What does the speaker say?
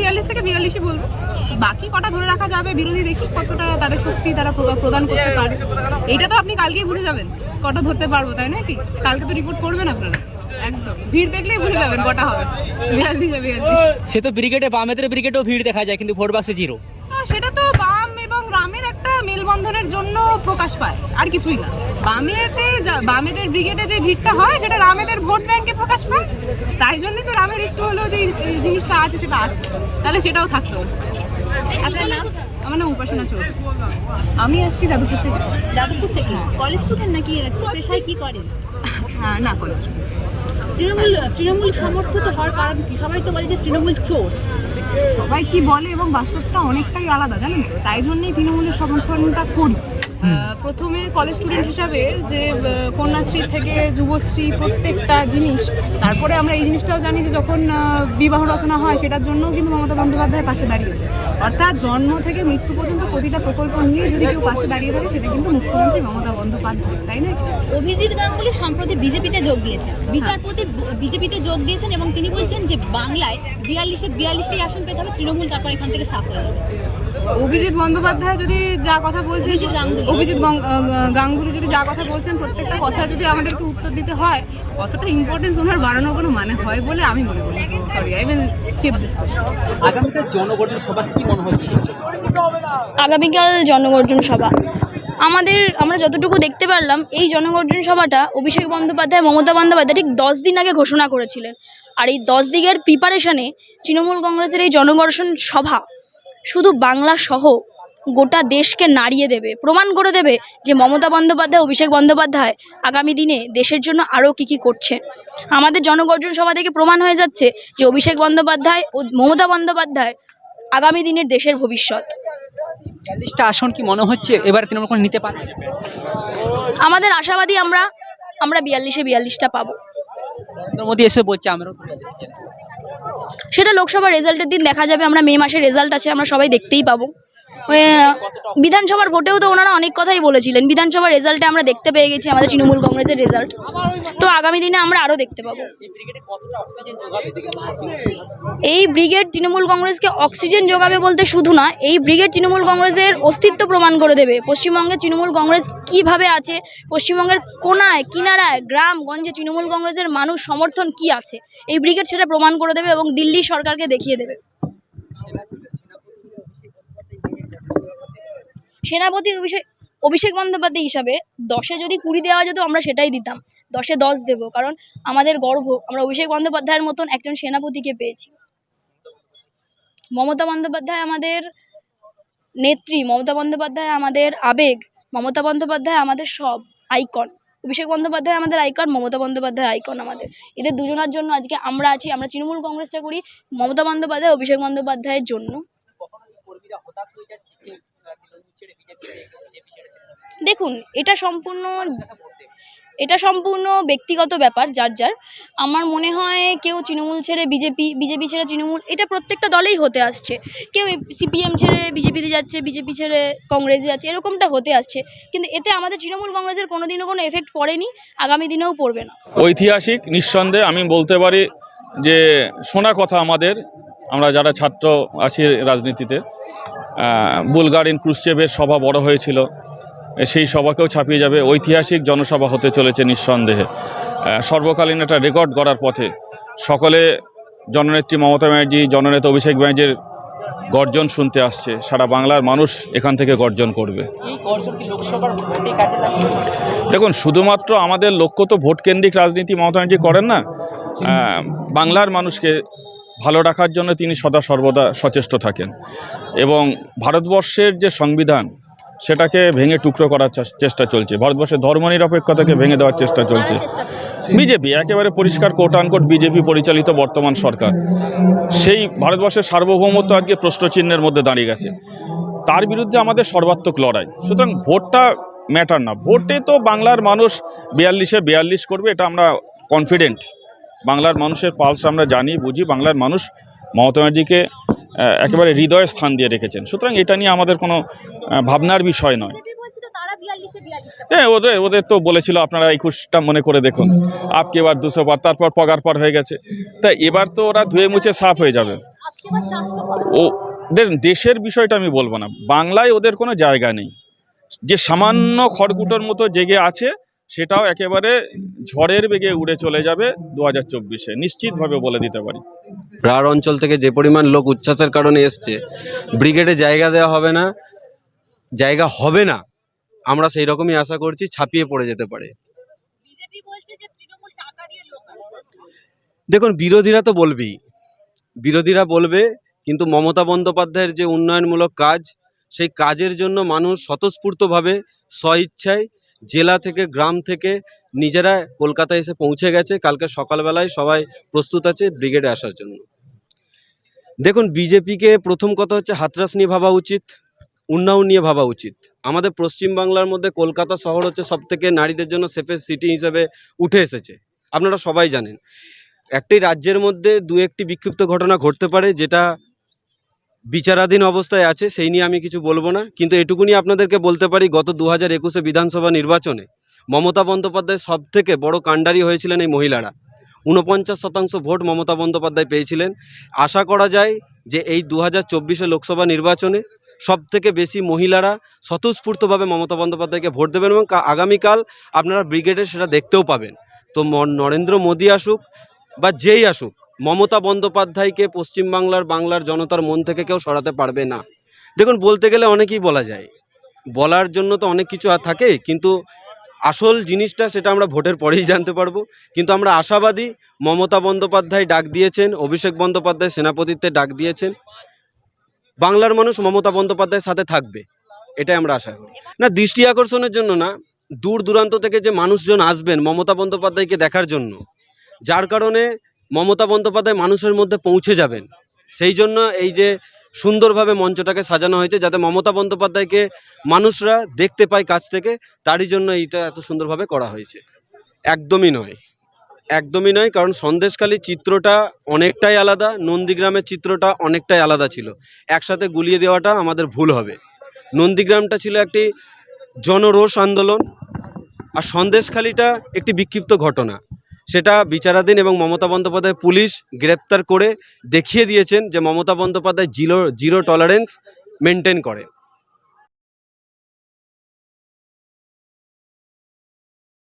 বিয়াল্লিশ থেকে বিয়াল্লিশই বলব। বাকি কটা ধরে রাখা যাবে বিরোধী দেখি কতটা তাদের শক্তি তারা প্রদান করতে পারে। এইটা তো আপনি কালকেই বুঝে যাবেন। কটা ধরতে পারব তাই নাকি কালকে তো রিপোর্ট করবেন আপনারা। একদম। ভিড় দেখলেই বুঝে যাবেন কটা হবে। বিয়াল্লিশে বিয়াল্লিশ। সে তো ব্রিগেডে বামেদের ব্রিগেডেও ভিড় দেখা যায় কিন্তু ভোট বাক্সে জিরো সেটা তো বাম মেলবন্ধনের জন্য প্রকাশ পায় আর কিছুই না। বামেতে বামেদের ব্রিগেডে যে ভিড়টা হয় সেটা রামেদের ভোট ব্যাংকে প্রকাশ পায়। তাই জন্যই তো রামের একটু হলেও যে জিনিসটা আছে সেটা আছে। তাহলে সেটাও থাকতো আপনার নাম? আমার নাম উপাসনা চৌধুরী। আমি আসছি যাদবপুর থেকে। যাদবপুর থেকে? কলেজ স্টুডেন্ট নাকি পেশায় কি করেন? হ্যাঁ, না কলেজ তৃণমূল তৃণমূল সমর্থিত হওয়ার কারণ কি? সবাই তো বলে যে তৃণমূল চোর। সবাই কি বলে এবং বাস্তবটা অনেকটাই আলাদা, জানেন তো? তাই জন্যই তৃণমূলের সমর্থনটা করি। প্রথমে কলেজ স্টুডেন্ট হিসাবে যে কন্যাশ্রী থেকে যুবশ্রী প্রত্যেকটা জিনিস তারপরে আমরা এই জিনিসটাও জানি যে যখন বিবাহ রচনা হয় সেটার জন্য কিন্তু মমতা বন্দ্যোপাধ্যায় পাশে দাঁড়িয়েছে। অর্থাৎ জন্ম থেকে মৃত্যু পর্যন্ত প্রতিটা প্রকল্প নিয়ে যদি কেউ পাশে দাঁড়িয়ে থাকে সেটা কিন্তু মুখ্যমন্ত্রী মমতা বন্দ্যোপাধ্যায় তাই না? অভিজিৎ গাঙ্গুলি সম্প্রতি বিজেপিতে যোগ দিয়েছেন। বিচারপতি বিজেপিতে যোগ দিয়েছেন এবং তিনি বলছেন যে বাংলায় বিয়াল্লিশে বিয়াল্লিশটি আসন পেতে হবে তৃণমূল তারপর এখান থেকে সাফ হয়ে যাবে। অভিজিৎ বন্দ্যোপাধ্যায় যদি যা কথা বলছেন অভিজিৎ গাঙ্গুলি। যদি যা কথা বলছেন প্রত্যেকটা কথা যদি আমাদেরকে উত্তর দিতে হয় অতটা ইম্পর্টেন্স ওনার বাড়ানোর কোনো মানে হয় বলে আমি মনে করি sorry I will skip this আগামীকাল জনগণের সভা কি মনে হচ্ছে আগামীকাল জনগর্জন সভা। আমাদের আমরা যতটুকু দেখতে পারলাম এই জনগর্জন সভাটা অভিষেক বন্দ্যোপাধ্যায় মমতা বন্দ্যোপাধ্যায় ঠিক দশ দিন আগে ঘোষণা করেছিলেন। আর এই দশ দিনের প্রিপারেশনে তৃণমূল কংগ্রেসের এই জনগর্জন সভা শুধু বাংলা সহ গোটা দেশকে নাড়িয়ে দেবে প্রমাণ করে দেবে যে মমতা বন্দ্যোপাধ্যায় অভিষেক বন্দ্যোপাধ্যায় আগামী দিনে দেশের জন্য আরও কী কী করছে। আমাদের জনগর্জন সভা থেকে প্রমাণ হয়ে যাচ্ছে যে অভিষেক বন্দ্যোপাধ্যায় ও মমতা বন্দ্যোপাধ্যায় আগামী দিনের দেশের ভবিষ্যৎ। আসন কি মনে হচ্ছে? এবার তৃণমূল নিতে পারে? আমাদের আশাবাদী আমরা আমরা বিয়াল্লিশে বিয়াল্লিশটা পাবো। নরেন্দ্র মোদী এসে বলছে আমরাও তো 42 পেয়েছি। সেটা লোকসভা রেজাল্টের দিন দেখা যাবে। আমরা মে মাসের রেজাল্ট আছে, আমরা সবাই দেখতেই পাবো। বিধানসভার ভোটেও তো ওনারা অনেক কথাই বলেছিলেন। বিধানসভার রেজাল্টে আমরা দেখতে পেয়ে গেছি, আমাদের তৃণমূল কংগ্রেসের রেজাল্ট তো আগামী দিনে আমরা আরও দেখতে পাবো। এই ব্রিগেড তৃণমূল কংগ্রেসকে অক্সিজেন যোগাবে বলতে শুধু না, এই ব্রিগেড তৃণমূল কংগ্রেসের অস্তিত্ব প্রমাণ করে দেবে। পশ্চিমবঙ্গে তৃণমূল কংগ্রেস কীভাবে আছে, পশ্চিমবঙ্গের কোনায়, কিনারায় গ্রাম গঞ্জে তৃণমূল কংগ্রেসের মানুষ সমর্থন কি আছে, এই ব্রিগেড সেটা প্রমাণ করে দেবে এবং দিল্লি সরকারকে দেখিয়ে দেবে। সেনাপতি অভিষেক অভিষেক বন্দ্যোপাধ্যায় হিসাবে দশে যদি কুড়ি দেওয়া যেত, আমরা সেটাই দিতাম। দশে দশ দেবো, কারণ আমাদের গর্ব। আমরা অভিষেক বন্দ্যোপাধ্যায়ের মতন একজন সেনাপতিকে পেয়েছি। মমতা বন্দ্যোপাধ্যায় আমাদের নেত্রী, মমতা বন্দ্যোপাধ্যায় আমাদের আবেগ, মমতা বন্দ্যোপাধ্যায় আমাদের সব আইকন। অভিষেক বন্দ্যোপাধ্যায় আমাদের আইকন, মমতা বন্দ্যোপাধ্যায় আইকন আমাদের। এদের দুজনের জন্য আজকে আমরা আছি, আমরা তৃণমূল কংগ্রেসটা করি, মমতা বন্দ্যোপাধ্যায়, অভিষেক বন্দ্যোপাধ্যায়ের জন্য। দেখুন, এটা সম্পূর্ণ এটা সম্পূর্ণ ব্যক্তিগত ব্যাপার, যার যার। আমার মনে হয় কেউ তৃণমূল ছেড়ে বিজেপি বিজেপি ছেড়ে তৃণমূল, এটা প্রত্যেকটা দলেই হতে আসছে। কেউ সিপিএম ছেড়ে বিজেপিতে যাচ্ছে, বিজেপি ছেড়ে কংগ্রেসে যাচ্ছে, এরকমটা হতে আসছে। কিন্তু এতে আমাদের তৃণমূল কংগ্রেসের কোনোদিনও কোনো এফেক্ট পড়েনি, আগামী দিনেও পড়বে না। ঐতিহাসিক, নিঃসন্দেহে আমি বলতে পারি যে, শোনা কথা আমাদের, আমরা যারা ছাত্র আছি রাজনীতিতে বুলগারিন ক্রুশ্চেভের সভা বড় হয়েছিল। সেই সভাকেও ছাপিয়ে যাবে। ঐতিহাসিক জনসভা হতে চলেছে নিঃসন্দেহে। সর্বকালীন একটা রেকর্ড গড়ার পথে সকলে জননেত্রী মমতা ব্যানার্জি জননেতা অভিষেক ব্যানার্জির গর্জন শুনতে আসছে। সারা বাংলার মানুষ এখান থেকে গর্জন করবে। দেখুন শুধুমাত্র আমাদের লক্ষ্য তো ভোট কেন্দ্রিক রাজনীতি মমতা ব্যানার্জি করেন না। বাংলার মানুষকে ভালো রাখার জন্য তিনি সদা সর্বদা সচেষ্ট থাকেন। এবং ভারতবর্ষের যে সংবিধান সেটাকে ভেঙে টুকরো করার চেষ্টা চলছে। ভারতবর্ষের ধর্মনিরপেক্ষতাকে ভেঙে দেওয়ার চেষ্টা চলছে। বিজেপি একেবারে পরিষ্কার কোট আনকোট বিজেপি পরিচালিত বর্তমান সরকার। সেই ভারতবর্ষের সার্বভৌমত্ব আজকে প্রশ্নচিহ্নের মধ্যে দাঁড়িয়ে গেছে। তার বিরুদ্ধে আমাদের সর্বাত্মক লড়াই। সুতরাং ভোটটা ম্যাটার না। ভোটে তো বাংলার মানুষ বিয়াল্লিশে বিয়াল্লিশ করবে এটা আমরা কনফিডেন্ট বাংলার মানুষের পালস আমরা জানি বুঝি বাংলার মানুষ মমতা ব্যানার্জিকে একেবারে হৃদয়ে স্থান দিয়ে রেখেছেন। সুতরাং এটা নিয়ে আমাদের কোনো ভাবনার বিষয় নয়। হ্যাঁ ওদের ওদের তো বলেছিল আপনারা একুশটা মনে করে দেখুন। আপকে এবার দুশো বার তারপর পগার পর হয়ে গেছে। তা এবার তো ওরা ধুয়ে মুছে সাফ হয়ে যাবে। ও দেশের বিষয়টা আমি বলব না। বাংলায় ওদের কোনো জায়গা নেই। যে সামান্য খড়কুটোর মতো জেগে আছে সেটাও একেবারে ঝড়ের বেগে উড়ে চলে যাবে দু হাজার চব্বিশে। নিশ্চিতভাবে বলে দিতে পারি। রাঢ় অঞ্চল থেকে যে পরিমাণ লোক উচ্ছ্বাসের কারণে এসছে ব্রিগেডে জায়গা দেওয়া হবে না জায়গা হবে না আমরা সেই রকমই আশা করছি ছাপিয়ে পড়ে যেতে পারে। বিজেপি বলছে যে তৃণমূল টাকা দিয়ে লোক আনে। দেখুন বিরোধীরা তো বলবেই। বিরোধীরা বলবে কিন্তু মমতা বন্দ্যোপাধ্যায়ের যে উন্নয়নমূলক কাজ সেই কাজের জন্য মানুষ স্বতঃস্ফূর্তভাবে স্বইচ্ছায় জেলা থেকে গ্রাম থেকে নিজেরা কলকাতায় এসে পৌঁছে গেছে। কালকে সকালবেলায় সবাই প্রস্তুত আছে ব্রিগেডে আসার জন্য। দেখুন, বিজেপিকে প্রথম কথা হচ্ছে হাতরাস নিয়ে ভাবা উচিত উন্নয়ন নিয়ে ভাবা উচিত। আমাদের পশ্চিমবাংলার মধ্যে কলকাতা শহর হচ্ছে সবথেকে নারীদের জন্য সেফেস্ট সিটি হিসেবে উঠে এসেছে। আপনারা সবাই জানেন। একটি রাজ্যের মধ্যে দু একটি বিক্ষিপ্ত ঘটনা ঘটতে পারে, যেটা বিচারাধীন অবস্থায় আছে, সেই নিয়ে আমি কিছু বলব না। কিন্তু এটুকুনি আপনাদেরকে বলতে পারি, গত দু হাজার একুশে বিধানসভা নির্বাচনে মমতা বন্দ্যোপাধ্যায় সব থেকে বড় কাণ্ডারি হয়েছিলেন এই মহিলারা। ঊনপঞ্চাশ শতাংশ ভোট মমতা বন্দ্যোপাধ্যায় পেয়েছিলেন। আশা করা যায় যে এই দু হাজার চব্বিশে লোকসভা নির্বাচনে সব থেকে বেশি মহিলারা স্বতঃস্ফূর্তভাবে মমতা বন্দ্যোপাধ্যায়কে ভোট দেবেন এবং আগামীকাল আপনারা ব্রিগেডে সেটা দেখতেও পাবেন। তো নরেন্দ্র মোদী আসুক বা যেই আসুক মমতা বন্দ্যোপাধ্যায়কে পশ্চিমবাংলার বাংলার জনতার মন থেকে কেউ সরাতে পারবে না। দেখুন, বলতে গেলে অনেকেই বলা যায়, বলার জন্য তো অনেক কিছু আর থাকে, কিন্তু আসল জিনিসটা সেটা আমরা ভোটের পরেই জানতে পারব। কিন্তু আমরা আশাবাদী, মমতা বন্দ্যোপাধ্যায় ডাক দিয়েছেন, অভিষেক বন্দ্যোপাধ্যায় সেনাপতিত্বে ডাক দিয়েছেন, বাংলার মানুষ মমতা বন্দ্যোপাধ্যায়ের সাথে থাকবে, এটাই আমরা আশা করি। না, দৃষ্টি আকর্ষণের জন্য না, দূর দূরান্ত থেকে যে মানুষজন আসবেন মমতা বন্দ্যোপাধ্যায়কে দেখার জন্য, যার কারণে মমতা বন্দ্যোপাধ্যায় মানুষের মধ্যে পৌঁছে যাবেন। সেই জন্য এই যে সুন্দরভাবে মঞ্চটাকে সাজানো হয়েছে, যাতে মমতা বন্দ্যোপাধ্যায়কে মানুষরা দেখতে পায় কাছ থেকে, তারই জন্য এইটা এত সুন্দরভাবে করা হয়েছে। একদমই নয়। একদমই নয়, কারণ সন্দেশখালির চিত্রটা অনেকটাই আলাদা, নন্দীগ্রামের চিত্রটা অনেকটাই আলাদা ছিল। একসাথে গুলিয়ে দেওয়াটা আমাদের ভুল হবে। নন্দীগ্রামটা ছিল একটি জনরোষ আন্দোলন, আর সন্দেশখালীটা একটি বিক্ষিপ্ত ঘটনা। সেটা বিচারাধীন এবং মমতা বন্দ্যোপাধ্যায় পুলিশ গ্রেপ্তার করে দেখিয়ে দিয়েছেন যে Mamata Bandyopadhyay zero zero tolerance maintain করে।